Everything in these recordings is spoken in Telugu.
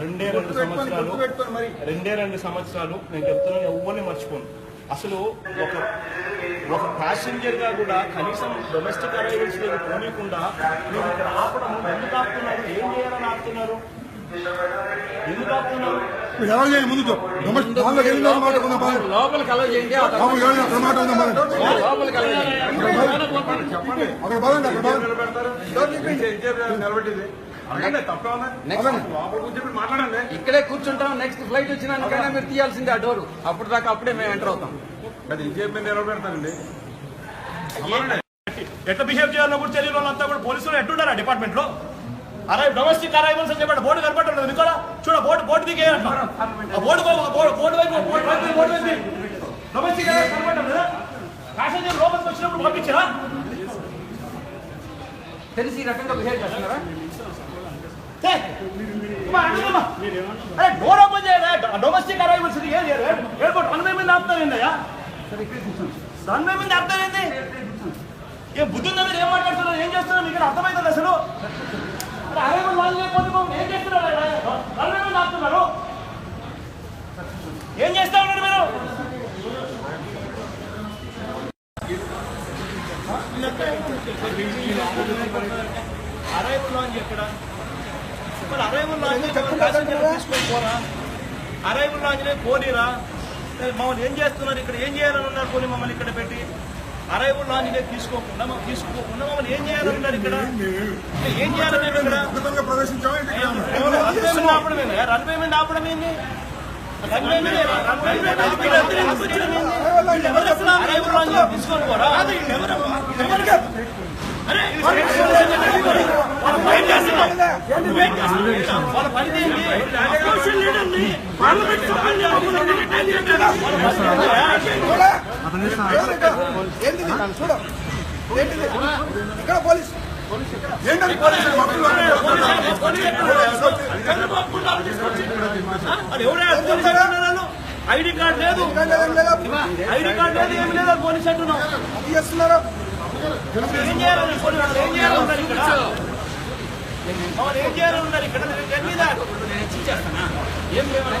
రెండే రెండు సంవత్సరాలు రెండే రెండు సంవత్సరాలు నేను చెప్తున్నాను ఎవ్వరిని మర్చిపోను. అసలు ఒక ఒక ప్యాసింజర్గా కూడా కనీసం డొమెస్టిక్ అరైవల్స్లో పోనీకుండా మీరు ఇక్కడ ఆపడం ఎందుకు ఆపుతున్నారు? ఏం చేయాలని ఆపుతున్నారు? ఎందుకు ఆపుతున్నారు? ఎవరు చేయండి ముందు దానిలోకి వెళ్ళిన మాట. లోపలికి అలౌ చేయండి అక్కడ మాట ఉందాం. లోపలికి చేయండి. అక్కడ పదండి అక్కడ నిలబెట్టింది ఇక్కడే కూర్చుంటాం నెక్స్ట్ ఫ్లైట్ వచ్చినాకైనా మీరు తీయాల్సిందే ఆ డోర్. అప్పుడు దాకా అప్పుడే మేము ఎంటర్ అవుతాం. అది ఎట్లా బిహేవ్ చేయాలో కూడా తెలియని వాళ్ళంతా కూడా పోలీసులు ఎట్టుంటారా డిపార్ట్మెంట్లో? అరే డొమెస్టిక్ అరైవల్స్ అని చెప్పండి. బోర్డు కనపడలేదు మీకు చూడ బోర్డు బోర్డు దిగే ఆ బోర్డు బోర్డు వైపు బోర్డు వైపు బోర్డు వైపు డొమెస్టిక్ అరైవల్స్ కనపడలేదు ప్యాసింజర్ లోపలికి వచ్చినప్పుడు పంపించారా? తెలిసి ఈ రకంగా బిహేవ్ చేస్తున్నారా. అరే డోర్ ఓపెన్ చేయరా? డొమెస్టిక్ అరైవల్స్ ఎయిర్పోర్ట్ రన్వే మీద ఆపుతారు ఏందయ్యా? రన్వే మీద ఆపుతారు ఏంది? ఏ బుద్ధి ఉందా మీరు? ఏం మాట్లాడుతున్నారు? ఏం చేస్తున్నారు? మీకు అర్థమవుతుంది అసలు? అరే అరైవల్ వాళ్ళు లేకపోతే ఏం చేస్తున్నారు రన్వే మీద ఆపుతున్నారు. ఏం చేస్తా ఉన్నారు మీరు? అరైవల్ లాంజ్ ఎక్కడ? మరి అరైవల్ లాంజ్ తీసుకొని పోరా? అరైవల్ లాంజ్నే పోనీరా? మమ్మల్ని ఏం చేస్తున్నారు? ఇక్కడ ఏం చేయాలని ఉన్నారు పోనీ మమ్మల్ని ఇక్కడ పెట్టి? అరైవల్ లాంజ్నే తీసుకోకుండా మనం తీసుకోకుండా మమ్మల్ని ఏం చేయాలన్నారు ఇక్కడ ఏం చేయాలని ఇక్కడ రన్వే మీద ఆపడం రన్వే మీద ఆపడం ఏంది? తీసుకొని చూడ ఏంటిది ఇక్కడ పోలీస్ ఏంటది పోలీస్ మమ్మల్ని చంద్రబాబు గుండాలు తీసుకొచ్చి. అది ఎవరైనా పోలీస్ అంటున్నారు? ఐడి కార్డు లేదు ఐడి కార్డు లేదు ఏమి లేదు పోలీస్ అంటున్నాం చేస్తున్నారు అసలు ఏం చేయాలని పోలీసు వాళ్ళు ఏం చేయాలని ఉన్నారు ఇక్కడ వాళ్ళు ఏం చేయాలని ఉన్నారు ఇక్కడ నేను తెలియదు నేను హెచ్చరిస్తానా? ఏం చేయాలి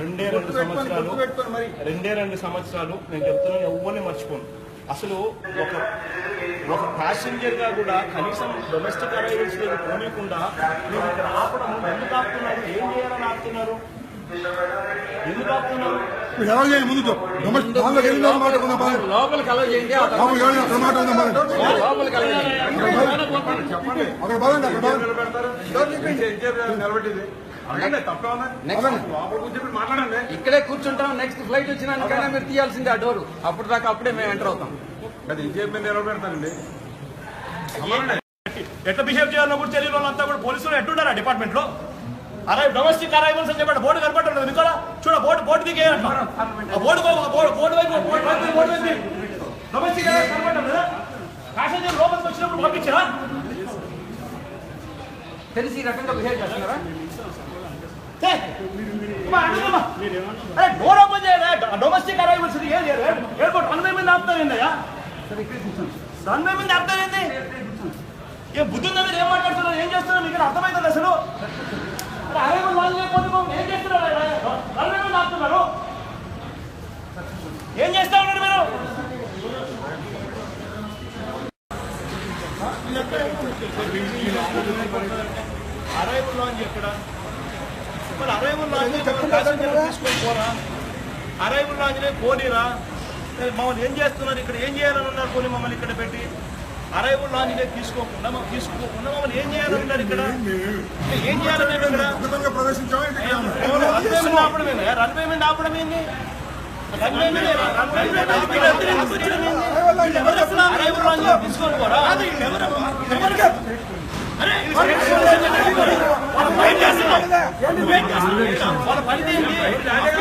రెండే రెండు సంవత్సరాలు. రెండే రెండు సంవత్సరాలు నేను చెప్తున్నాను ఎవరిని మర్చిపోను. అసలు ఒక ఒక ప్యాసింజర్గా కూడా కనీసం డొమెస్టిక్ అరైవల్స్ పోనీయకుండా మీరు ఇక్కడ ఆపడం ఎందుకు ఆపుతున్నారు ఏం చేయాలని ఆపుతున్నారు? ఎవరు చేయండి ముందు దానిలోకి వెళ్ళిన మాట. లోపలికి అలౌ చేయండి అక్కడ మాట ఉందాం. లోపలికి అక్కడ అక్కడ నిలబెట్టింది ఇక్కడే కూర్చుంటాం. నెక్స్ట్ ఫ్లైట్ వచ్చినాకైనా మీరు తీయాల్సిందే ఆ డోర్ అప్పుడు దాకా అప్పుడే మేము ఎంటర్ అవుతాం. అది ఇంకేం మీరు నిలబెడతారండి. ఎట్లా బిహేవ్ చేయాలో కూడా తెలియని వాళ్ళంతా కూడా పోలీసులు ఎట్టుంటారా డిపార్ట్మెంట్లో? అరే డొమెస్టిక్ అరైవల్స్ అని చెప్పండి. బోర్డు చూడ బోర్డు దిగే ఆ బోర్డు బోర్డు వైపు బోర్డు వైపు డొమెస్టిక్ అరైవల్స్ కనపడలేదు ప్యాసింజర్ లోపలికి వచ్చినప్పుడు పంపించారా? తెలిసి ఈ రకంగా బిహేవ్ చేస్తున్నారా? డోర్ ఓపెన్ చేయరా? డొమెస్టిక్ అరైవల్స్ ఎయిర్పోర్ట్ రన్వే మీద ఆపుతారు ఏందయ్యా? రన్వే మీద ఆపుతారు ఏంది? ఏ బుద్ధి ఉందా మీరు ఏం మాట్లాడుతున్నారు ఏం చేస్తున్నారు మీకు అర్థమవుతుంది అసలు? అరే వాళ్ళు లేకపోతే ఏం చేస్తున్నారు రన్వే మీద ఆపుతున్నారు ఏం చేస్తా ఉన్నారు మీరు అరైవల్ లాంజ్ ఎక్కడ మరి అరైవల్ లాంజ్ తీసుకొని పోరా అరైవల్ లాంజ్నే పోనీరా మమ్మల్ని ఏం చేస్తున్నారు ఇక్కడ? ఏం చేయాలని ఉన్నారు పోనీ మమ్మల్ని ఇక్కడ పెట్టి? అరైవల్ లాంజ్నే తీసుకోకుండా మమ్మల్ని తీసుకోకుండా మమ్మల్ని ఏం చేయాలని ఉన్నారు ఇక్కడ? ఏం చేయాలని మేము ఇక్కడ? మీద ఆపడం ఆపడం ఏంది? పోరా? వాళ్ళ పని చేస్తున్నారు. వాళ్ళ పని ఏంటి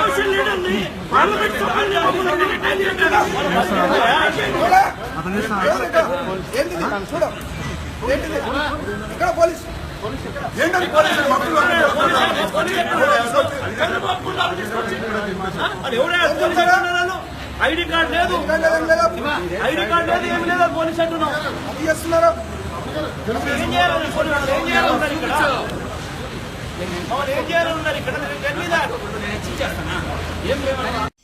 ఇక్కడ పోలీస్ ఏంటది పోలీస్ ఐడి కార్డు లేదు ఐడి కార్డు లేదు ఏమి లేదు పోలీస్ అంటున్నాం ఏం చేయాలి పోలీసు ఏం చేయాలి ఇక్కడ ఏం చేయాలని ఇక్కడ తెలియదా ఏం